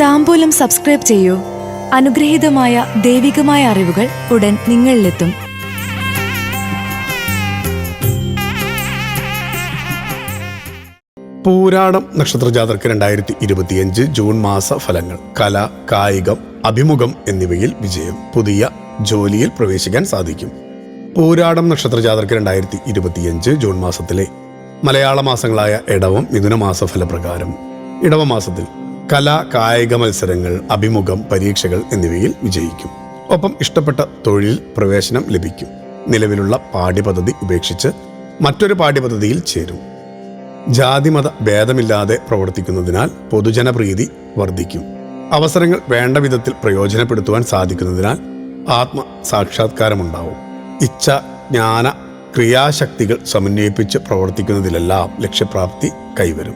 താമ്പൂലം subscribe ചെയ്യൂ. അനുഗ്രഹീതമായ ദൈവികമായ അറിവുകൾ ഉടൻ നിങ്ങളിലെത്തും. പൂരാടം നക്ഷത്രജാതർക്ക് രണ്ടായിരത്തി ഇരുപത്തിയഞ്ച് ജൂൺ മാസ ഫലങ്ങൾ. കല കായികം അഭിമുഖം എന്നിവയിൽ വിജയം. പുതിയ ജോലിയിൽ പ്രവേശിക്കാൻ സാധിക്കും. പൂരാടം നക്ഷത്ര ജാതർക്ക് രണ്ടായിരത്തി ഇരുപത്തിയഞ്ച് ജൂൺ മാസത്തിലെ മലയാള മാസങ്ങളായ ഇടവം മിഥുന മാസ ഫലപ്രകാരം. ഇടവ മാസത്തിൽ കല കായിക മത്സരങ്ങൾ അഭിമുഖം പരീക്ഷകൾ എന്നിവയിൽ വിജയിക്കും. ഒപ്പം ഇഷ്ടപ്പെട്ട തൊഴിൽ പ്രവേശനം ലഭിക്കും. നിലവിലുള്ള പാഠ്യപദ്ധതി ഉപേക്ഷിച്ച് മറ്റൊരു പാഠ്യപദ്ധതിയിൽ ചേരും. ജാതിമത ഭേദമില്ലാതെ പ്രവർത്തിക്കുന്നതിനാൽ പൊതുജനപ്രീതി വർദ്ധിക്കും. അവസരങ്ങൾ വേണ്ട വിധത്തിൽ പ്രയോജനപ്പെടുത്തുവാൻ സാധിക്കുന്നതിനാൽ ആത്മ സാക്ഷാത്കാരമുണ്ടാവും. ഇച്ഛ ജ്ഞാന ക്രിയാശക്തികൾ സമന്വയിപ്പിച്ച് പ്രവർത്തിക്കുന്നതിലെല്ലാം ലക്ഷ്യപ്രാപ്തി കൈവരും.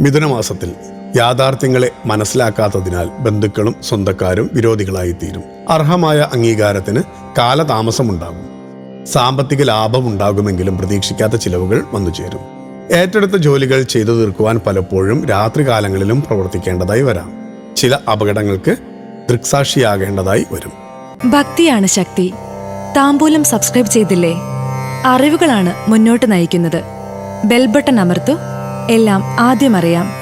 മിഥുനമാസത്തിൽ യാഥാർത്ഥ്യങ്ങളെ മനസ്സിലാക്കാത്തതിനാൽ ബന്ധുക്കളും സ്വന്തക്കാരും വിരോധികളായിത്തീരും. അർഹമായ അംഗീകാരത്തിന് കാലതാമസമുണ്ടാകും. സാമ്പത്തിക ലാഭം ഉണ്ടാകുമെങ്കിലും പ്രതീക്ഷിക്കാത്ത ചിലവുകൾ വന്നു ചേരും ഏറ്റെടുത്ത ജോലികൾ ചെയ്തു തീർക്കുവാൻ പലപ്പോഴും രാത്രികാലങ്ങളിലും പ്രവർത്തിക്കേണ്ടതായി വരാം. ചില അപകടങ്ങൾക്ക് ദൃക്സാക്ഷിയാകേണ്ടതായി വരും. ഭക്തിയാണ് ശക്തി. താമ്പൂലം സബ്സ്ക്രൈബ് ചെയ്തില്ലേ? അറിവുകളാണ് മുന്നോട്ട് നയിക്കുന്നത്. ബെൽബട്ടൺ അമർത്തു. എല്ലാം ആദ്യം അറിയാം